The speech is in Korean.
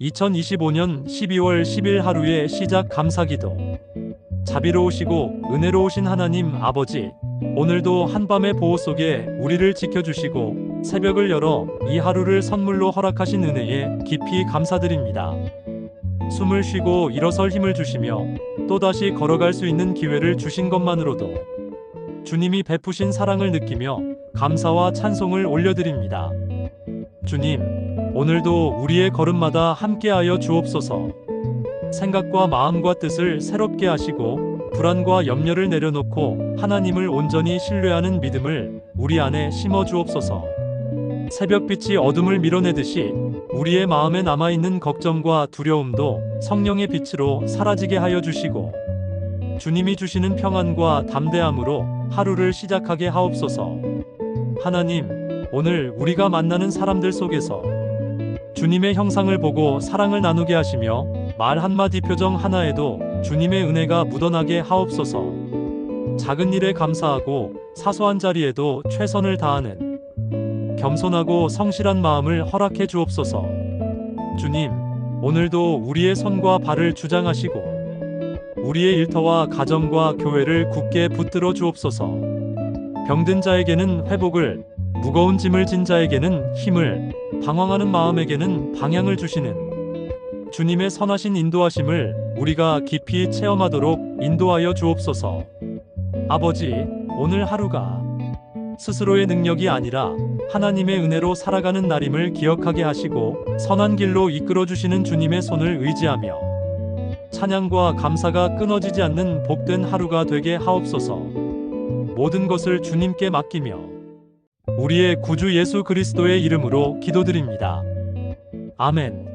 2025년 12월 10일 하루의 시작 감사기도. 자비로우시고 은혜로우신 하나님 아버지, 오늘도 한밤의 보호 속에 우리를 지켜주시고 새벽을 열어 이 하루를 선물로 허락하신 은혜에 깊이 감사드립니다. 숨을 쉬고 일어설 힘을 주시며 또다시 걸어갈 수 있는 기회를 주신 것만으로도 주님이 베푸신 사랑을 느끼며 감사와 찬송을 올려드립니다. 주님, 오늘도 우리의 걸음마다 함께하여 주옵소서. 생각과 마음과 뜻을 새롭게 하시고 불안과 염려를 내려놓고 하나님을 온전히 신뢰하는 믿음을 우리 안에 심어 주옵소서. 새벽빛이 어둠을 밀어내듯이 우리의 마음에 남아있는 걱정과 두려움도 성령의 빛으로 사라지게 하여 주시고 주님이 주시는 평안과 담대함으로 하루를 시작하게 하옵소서. 하나님, 오늘 우리가 만나는 사람들 속에서 주님의 형상을 보고 사랑을 나누게 하시며 말 한마디 표정 하나에도 주님의 은혜가 묻어나게 하옵소서. 작은 일에 감사하고 사소한 자리에도 최선을 다하는 겸손하고 성실한 마음을 허락해 주옵소서. 주님, 오늘도 우리의 손과 발을 주장하시고 우리의 일터와 가정과 교회를 굳게 붙들어 주옵소서. 병든 자에게는 회복을, 무거운 짐을 진 자에게는 힘을, 방황하는 마음에게는 방향을 주시는 주님의 선하신 인도하심을 우리가 깊이 체험하도록 인도하여 주옵소서. 아버지, 오늘 하루가 스스로의 능력이 아니라 하나님의 은혜로 살아가는 날임을 기억하게 하시고 선한 길로 이끌어 주시는 주님의 손을 의지하며 찬양과 감사가 끊어지지 않는 복된 하루가 되게 하옵소서. 모든 것을 주님께 맡기며 우리의 구주 예수 그리스도의 이름으로 기도드립니다. 아멘.